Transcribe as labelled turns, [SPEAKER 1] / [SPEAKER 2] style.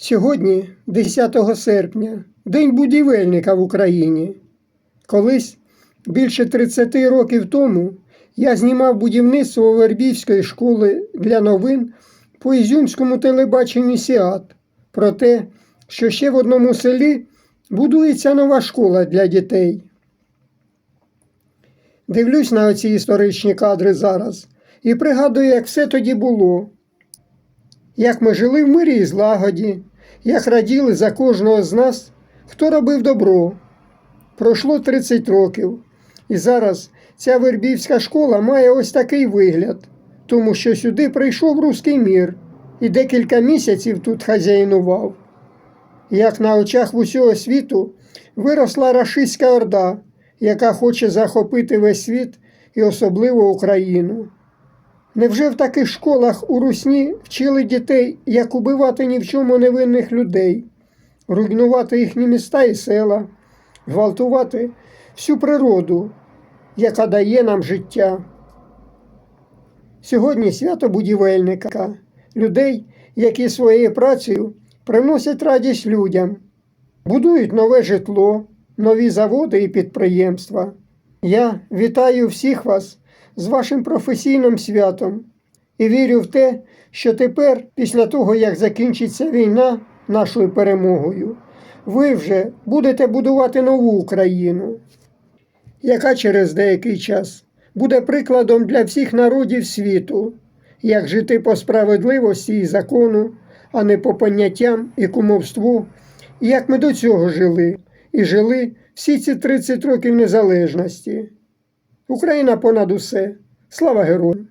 [SPEAKER 1] Сьогодні, 10 серпня, День будівельника в Україні. Колись, більше 30 років тому, я знімав будівництво Вербівської школи для новин по Ізюмському телебаченню Сіат про те, що ще в одному селі будується нова школа для дітей. Дивлюсь на оці історичні кадри зараз і пригадую, як все тоді було. Як ми жили в мирі і злагоді, як раділи за кожного з нас, хто робив добро. Пройшло 30 років, і зараз ця Вербівська школа має ось такий вигляд, тому що сюди прийшов руський мір і декілька місяців тут хазяїнував. Як на очах усього світу виросла рашистська орда, яка хоче захопити весь світ і особливо Україну. Невже в таких школах у Русні вчили дітей, як убивати ні в чому невинних людей, руйнувати їхні міста і села, гвалтувати всю природу, яка дає нам життя? Сьогодні свято будівельника, людей, які своєю працею приносять радість людям, будують нове житло, нові заводи і підприємства. Я вітаю всіх вас з вашим професійним святом і вірю в те, що тепер, після того, як закінчиться війна нашою перемогою, ви вже будете будувати нову Україну, яка через деякий час буде прикладом для всіх народів світу, як жити по справедливості і закону, а не по поняттям і кумовству, і як ми до цього жили і жили всі ці 30 років незалежності. Україна понад усе. Слава героям!